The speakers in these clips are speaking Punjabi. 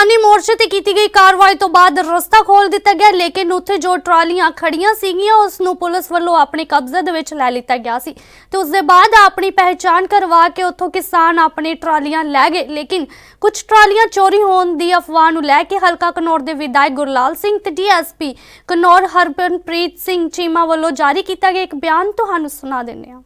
ਕਿਸਾਨੀ ਮੋਰਚੇ ਤੇ ਕੀਤੀ ਗਈ ਕਾਰਵਾਈ ਤੋਂ ਬਾਅਦ ਰਸਤਾ ਖੋਲ ਦਿੱਤਾ ਗਿਆ, ਲੇਕਿਨ ਉੱਥੇ ਜੋ ਟਰਾਲੀਆਂ ਖੜੀਆਂ ਸੀਗੀਆਂ, ਉਸ ਨੂੰ ਪੁਲਿਸ ਵੱਲੋਂ ਆਪਣੇ ਕਬਜ਼ੇ ਦੇ ਵਿੱਚ ਲੈ ਲਿੱਤਾ ਗਿਆ ਸੀ ਤੇ ਉਸ ਦੇ ਬਾਅਦ ਆਪਣੀ ਪਹਿਚਾਣ ਕਰਵਾ ਕੇ ਉੱਥੋਂ ਕਿਸਾਨ ਆਪਣੀ ਟਰਾਲੀਆਂ ਲੈ ਗਏ। ਲੇਕਿਨ ਕੁਝ ਟਰਾਲੀਆਂ ਚੋਰੀ ਹੋਣ ਦੀ ਅਫਵਾਹ ਨੂੰ ਲੈ ਕੇ ਹਲਕਾ ਕਨੌਰ ਦੇ ਵਿਧਾਇਕ ਗੁਰਲਾਲ ਸਿੰਘ ਤੇ ਡੀਐਸਪੀ ਕਨੌਰ ਹਰਪਨਪ੍ਰੀਤ ਸਿੰਘ ਚੀਮਾ ਵੱਲੋਂ ਜਾਰੀ ਕੀਤਾ ਗਿਆ ਇੱਕ ਬਿਆਨ ਤੁਹਾਨੂੰ ਸੁਣਾ ਦਿੰਦੇ ਹਾਂ।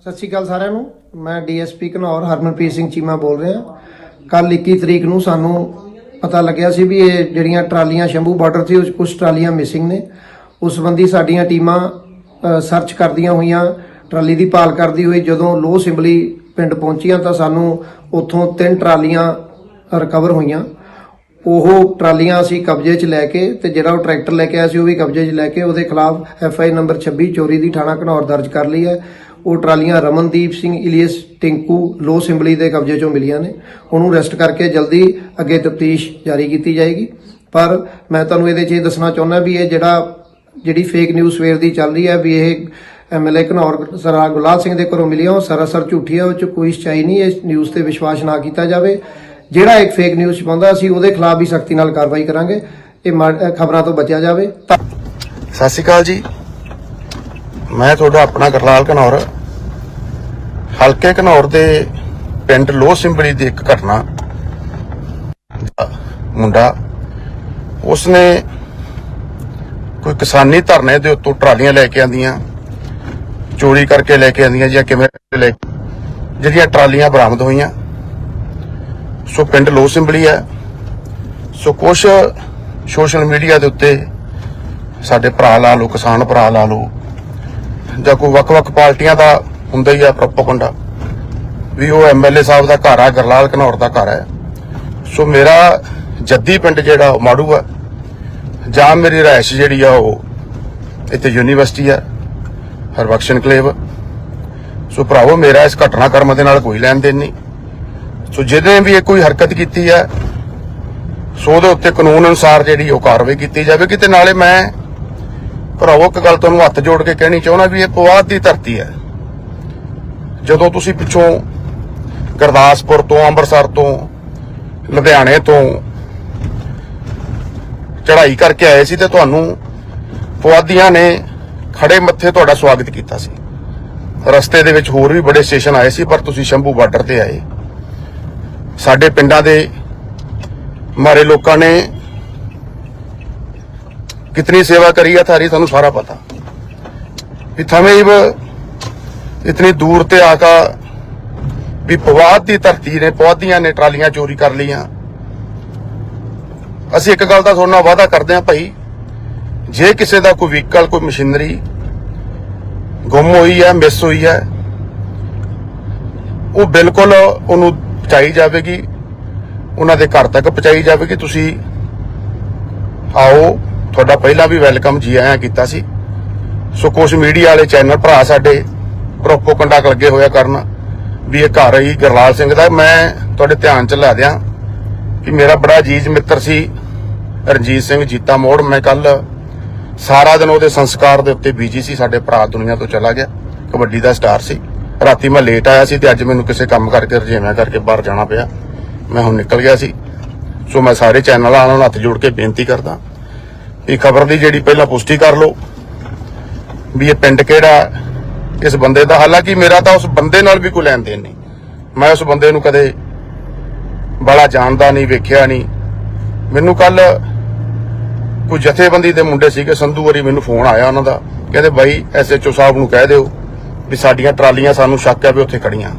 ਸਤਿ ਸ਼੍ਰੀ ਅਕਾਲ ਸਾਰਿਆਂ ਨੂੰ। ਮੈਂ ਡੀਐਸਪੀ ਘਨੌਰ ਹਰਮਨਪ੍ਰੀਤ ਸਿੰਘ ਚੀਮਾ ਬੋਲ ਰਿਹਾ। ਕੱਲ 21 ਤਰੀਕ ਨੂੰ ਸਾਨੂੰ ਪਤਾ ਲੱਗਿਆ ਸੀ ਵੀ ਇਹ ਜਿਹੜੀਆਂ ਟਰਾਲੀਆਂ ਸ਼ੰਭੂ ਬਾਰਡਰ ਤੇ ਉਸ ਕੁਝ ਟਰਾਲੀਆਂ ਮਿਸਿੰਗ ਨੇ। ਉਸ ਸੰਬੰਧੀ ਸਾਡੀਆਂ ਟੀਮਾਂ ਸਰਚ ਕਰਦੀਆਂ ਹੋਈਆਂ, ਟਰਾਲੀ ਦੀ ਭਾਲ ਕਰਦੀ ਹੋਈ। ਜਦੋਂ ਲੋਹ ਸਿੰਬਲੀ ਪਿੰਡ ਪਹੁੰਚੀਆਂ ਤਾਂ ਸਾਨੂੰ ਉੱਥੋਂ ਤਿੰਨ ਟਰਾਲੀਆਂ ਰਿਕਵਰ ਹੋਈਆਂ। ਉਹ ਟਰਾਲੀਆਂ ਅਸੀਂ ਕਬਜ਼ੇ 'ਚ ਲੈ ਕੇ ਤੇ ਜਿਹੜਾ ਉਹ ਟਰੈਕਟਰ ਲੈ ਕੇ ਆਇਆ ਸੀ ਉਹ ਵੀ ਕਬਜ਼ੇ 'ਚ ਲੈ ਕੇ ਉਹਦੇ ਖਿਲਾਫ ਐਫ ਆਈ ਨੰਬਰ 26 ਚੋਰੀ ਦੀ ਥਾਣਾ ਘਨੌਰ ਦਰਜ ਕਰ ਲਈ ਹੈ। ਉਹ ਟਰਾਲੀਆਂ ਰਮਨਦੀਪ ਸਿੰਘ, ਇਲੀਅਸ ਟਿੰਕੂ ਲੋ ਸਿੰਬਲੀ ਦੇ ਕਬਜ਼ੇ 'ਚੋਂ ਮਿਲੀਆਂ ਨੇ। ਉਹਨੂੰ ਅਰੈਸਟ ਕਰਕੇ ਜਲਦੀ ਅੱਗੇ ਤਫਤੀਸ਼ ਜਾਰੀ ਕੀਤੀ ਜਾਏਗੀ। ਪਰ ਮੈਂ ਤੁਹਾਨੂੰ ਇਹਦੇ 'ਚ ਇਹ ਦੱਸਣਾ ਚਾਹੁੰਦਾ ਵੀ ਇਹ ਜਿਹੜਾ, ਜਿਹੜੀ ਫੇਕ ਨਿਊਜ਼ ਸਵੇਰ ਦੀ ਚੱਲ ਰਹੀ ਹੈ, ਵੀ ਇਹ ਐਮਐਲਏ ਘਨੌਰ ਸਰਾ ਗੁਲਾਬ ਸਿੰਘ ਦੇ ਘਰੋਂ ਮਿਲੀ ਉਹ ਸਰਾਸਰ ਝੂਠੀ ਹੈ ਉਹ 'ਚ ਕੋਈ ਸੱਚਾਈ ਨਹੀਂ, ਇਸ ਨਿਊਜ਼ ਤੇ ਵਿਸ਼ਵਾਸ ਨਾ ਕੀਤਾ ਜਾਵੇ। ਜਿਹੜਾ ਇੱਕ ਫੇਕ ਨਿਊਜ਼ ਪਾਉਂਦਾ, ਅਸੀਂ ਉਹਦੇ ਖਿਲਾਫ ਵੀ ਸਖਤੀ ਨਾਲ ਕਾਰਵਾਈ ਕਰਾਂਗੇ। ਇਹ ਖਬਰਾਂ ਤੋਂ ਬਚਿਆ ਜਾਵੇ। ਤਾਂ ਸਤਿ ਸ਼੍ਰੀ ਅਕਾਲ ਜੀ। ਮੈਂ ਤੁਹਾਡਾ ਆਪਣਾ ਗਰਲਾਲ ਘਨੌਰ। ਹਲਕੇ ਘਨੌਰ ਦੇ ਪਿੰਡ ਲੋਹ ਸਿੰਬਲੀ ਦੀ ਇੱਕ ਘਟਨਾ ਮੁੰਡਾ, ਉਸਨੇ ਕੋਈ ਕਿਸਾਨੀ ਧਰਨੇ ਦੇ ਉੱਤੋਂ ਟਰਾਲੀਆਂ ਲੈ ਕੇ ਆਂਦੀਆਂ, ਚੋਰੀ ਕਰਕੇ ਲੈ ਕੇ ਆਂਦੀਆਂ ਜਾਂ ਕਿਵੇਂ ਲੈ ਜਿਹੜੀਆਂ ਟਰਾਲੀਆਂ ਬਰਾਮਦ ਹੋਈਆਂ। ਸੋ ਪਿੰਡ ਲੋਹ ਸਿੰਬਲੀ ਹੈ। ਸੋ ਕੁਛ ਸੋਸ਼ਲ ਮੀਡੀਆ ਦੇ ਉੱਤੇ ਸਾਡੇ ਭਰਾ ਲਾ ਲਓ, ਕਿਸਾਨ ਭਰਾ ਲਾ ਲਓ, ਜਾਂ ਕੋਈ ਵੱਖ-ਵੱਖ ਪਾਰਟੀਆਂ ਦਾ ਹੁੰਦਾ ਹੀ ਆ ਪ੍ਰੋਪਗੈਂਡਾ। ਵੀ ਉਹ ਐਮਐਲਏ ਸਾਹਿਬ ਦਾ ਘਰ ਆ, ਗਰਲਾਲ ਘਨੌਰ ਦਾ ਘਰ ਹੈ ਸੋ ਮੇਰਾ ਜੱਦੀ ਪਿੰਡ ਜਿਹੜਾ ਉਹ ਮਾੜੂ ਆ, ਜਾਂ ਮੇਰੀ ਰਿਹਾਇਸ਼ ਜਿਹੜੀ ਆ ਉਹ ਇੱਥੇ ਯੂਨੀਵਰਸਿਟੀ ਆ ਹਰਬਖਸ਼ਨ ਕਲੇਵ ਸੋ ਭਰਾਵੋ, ਮੇਰਾ ਇਸ ਘਟਨਾਕ੍ਰਮ ਦੇ ਨਾਲ ਕੋਈ ਲੈਣ ਦੇਣ ਨਹੀਂ। ਸੋ ਜਿਹਦੇ ਵੀ ਇਹ ਕੋਈ ਹਰਕਤ ਕੀਤੀ ਹੈ ਸੋ ਉਹਦੇ ਉੱਤੇ ਕਾਨੂੰਨ ਅਨੁਸਾਰ ਜਿਹੜੀ ਉਹ ਕਾਰਵਾਈ ਕੀਤੀ ਜਾਵੇਗੀ ਤੇ ਨਾਲੇ ਮੈਂ ਭਰਾਵੋ, ਇੱਕ ਗੱਲ ਤੁਹਾਨੂੰ ਹੱਥ ਜੋੜ ਕੇ ਕਹਿਣੀ ਚਾਹੁੰਦਾ ਵੀ ਇਹ ਪਵਾਦ ਦੀ ਧਰਤੀ ਹੈ ਜਦੋਂ ਤੁਸੀਂ ਪਿੱਛੋਂ ਗੁਰਦਾਸਪੁਰ ਤੋਂ, ਅੰਮ੍ਰਿਤਸਰ ਤੋਂ, ਲੁਧਿਆਣੇ ਤੋਂ ਚੜ੍ਹਾਈ ਕਰਕੇ ਆਏ ਸੀ ਤੇ ਤੁਹਾਨੂੰ ਪੁਆਧੀਆਂ ਨੇ ਖੜੇ ਮੱਥੇ ਤੁਹਾਡਾ ਸਵਾਗਤ ਕੀਤਾ ਸੀ। ਰਸਤੇ ਦੇ ਵਿੱਚ ਹੋਰ ਵੀ ਬੜੇ ਸਟੇਸ਼ਨ ਆਏ ਸੀ, ਪਰ ਤੁਸੀਂ ਸ਼ੰਭੂ ਬਾਰਡਰ ਤੇ ਆਏ। ਸਾਡੇ ਪਿੰਡਾਂ ਦੇ ਮਾਰੇ ਲੋਕਾਂ ਨੇ ਕਿਤਨੀ ਸੇਵਾ ਕਰੀ ਆ, ਥਾਰੀ, ਤੁਹਾਨੂੰ ਸਾਰਾ ਪਤਾ। ਵੀ ਥਮੇਵ ਇਤਨੀ ਦੂਰ ਤੇ ਆ ਕੇ ਵੀ ਪਵਾਦ ਦੀ ਧਰਤੀ ਨੇ ਪੌਦੀਆਂ ਨੇ ਟਰਾਲੀਆਂ ਚੋਰੀ ਕਰ ਲਈਆਂ। ਅਸੀਂ ਇੱਕ ਗੱਲ ਦਾ ਤੁਹਾਡੇ ਨਾਲ ਵਾਅਦਾ ਕਰਦੇ ਹਾਂ ਭਾਈ, ਜੇ ਕਿਸੇ ਦਾ ਕੋਈ ਵਹੀਕਲ, ਕੋਈ ਮਸ਼ੀਨਰੀ ਗੁੰਮ ਹੋਈ ਹੈ, ਮਿਸ ਹੋਈ ਹੈ, ਉਹ ਬਿਲਕੁਲ ਉਹਨੂੰ ਪਹੁੰਚਾਈ ਜਾਵੇਗੀ, ਉਹਨਾਂ ਦੇ ਘਰ ਤੱਕ ਪਹੁੰਚਾਈ ਜਾਵੇਗੀ। ਤੁਸੀਂ ਆਓ, ਤੁਹਾਡਾ ਪਹਿਲਾਂ ਵੀ ਵੈਲਕਮ ਜੀ ਆਇਆਂ ਕੀਤਾ ਸੀ। ਸੋ ਕੁਝ ਮੀਡੀਆ ਵਾਲੇ ਚੈਨਲ ਭਰਾ ਸਾਡੇ ਪ੍ਰੋਪੋਗੈਂਡਾ ਲੱਗੇ ਹੋਇਆ ਕਰਨ ਵੀ ਇਹ ਘਰ ਹੀ ਗਰਲਾਲ ਸਿੰਘ ਦਾ। ਮੈਂ ਤੁਹਾਡੇ ਧਿਆਨ ਚ ਲੈ ਦਿਆਂ ਕਿ ਮੇਰਾ ਬੜਾ ਅਜੀਜ਼ ਮਿੱਤਰ ਸੀ, ਰਣਜੀਤ ਸਿੰਘ ਜੀਤਾ ਮੋੜ। ਮੈਂ ਕੱਲ ਸਾਰਾ ਦਿਨ ਉਹਦੇ ਸੰਸਕਾਰ ਦੇ ਉੱਤੇ ਬੀਜੀ ਸੀ, ਸਾਡੇ ਭਰਾ ਦੁਨੀਆ ਤੋਂ ਚਲਾ ਗਿਆ। ਕਬੱਡੀ ਦਾ ਸਟਾਰ ਸੀ। ਰਾਤੀ ਮੈਂ ਲੇਟ ਆਇਆ ਸੀ ਤੇ ਅੱਜ ਮੈਨੂੰ ਕਿਸੇ ਕੰਮ ਕਰਕੇ ਰਜੇਵਿਆਂ ਕਰਕੇ ਬਾਹਰ ਜਾਣਾ ਪਿਆ। ਮੈਂ ਹੁਣ ਨਿਕਲ ਗਿਆ ਸੀ। ਸੋ ਮੈਂ ਸਾਰੇ ਚੈਨਲਾਂ ਨਾਲ ਹੱਥ ਜੋੜ ਕੇ ਬੇਨਤੀ ਕਰਦਾ ਇਹ ਖਬਰ ਦੀ ਜਿਹੜੀ ਪਹਿਲਾਂ ਪੁਸ਼ਟੀ ਕਰ ਲਓ ਵੀ ਇਹ ਪਿੰਡ ਕਿਹੜਾ ਇਸ ਬੰਦੇ ਦਾ। ਹਾਲਾਂਕਿ ਮੇਰਾ ਤਾਂ ਉਸ ਬੰਦੇ ਨਾਲ ਵੀ ਕੋਈ ਲੈਣ ਦੇਣ ਨਹੀਂ। ਮੈਂ ਉਸ ਬੰਦੇ ਨੂੰ ਕਦੇ ਬੜਾ ਜਾਣਦਾ ਨਹੀਂ, ਵੇਖਿਆ ਨਹੀਂ। ਮੈਨੂੰ ਕੱਲ ਕੋਈ ਜਥੇਬੰਦੀ ਦੇ ਮੁੰਡੇ ਸੀਗੇ, ਸੰਧੂ ਵਾਰੀ ਮੈਨੂੰ ਫੋਨ ਆਇਆ ਉਹਨਾਂ ਦਾ। ਕਹਿੰਦੇ, ਬਾਈ ਐਸਐਚਓ ਸਾਹਿਬ ਨੂੰ ਕਹਿ ਦਿਓ ਵੀ ਸਾਡੀਆਂ ਟਰਾਲੀਆਂ ਸਾਨੂੰ ਸ਼ੱਕ ਹੈ ਵੀ ਉੱਥੇ ਖੜੀਆਂ।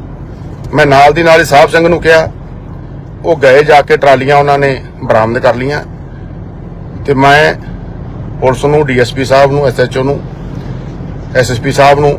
ਮੈਂ ਨਾਲ ਦੀ ਨਾਲ ਹੀ ਸਾਹਿਬ ਸਿੰਘ ਨੂੰ ਕਿਹਾ, ਉਹ ਗਏ ਜਾ ਕੇ ਟਰਾਲੀਆਂ ਉਹਨਾਂ ਨੇ ਬਰਾਮਦ ਕਰ ਲੀਆਂ ਤੇ ਮੈਂ ਪੁਲਿਸ ਨੂੰ ਡੀਐਸਪੀ ਸਾਹਿਬ ਨੂੰ ਐਸਐਚਓ ਨੂੰ ਐਸਐਸਪੀ ਸਾਹਿਬ ਨੂੰ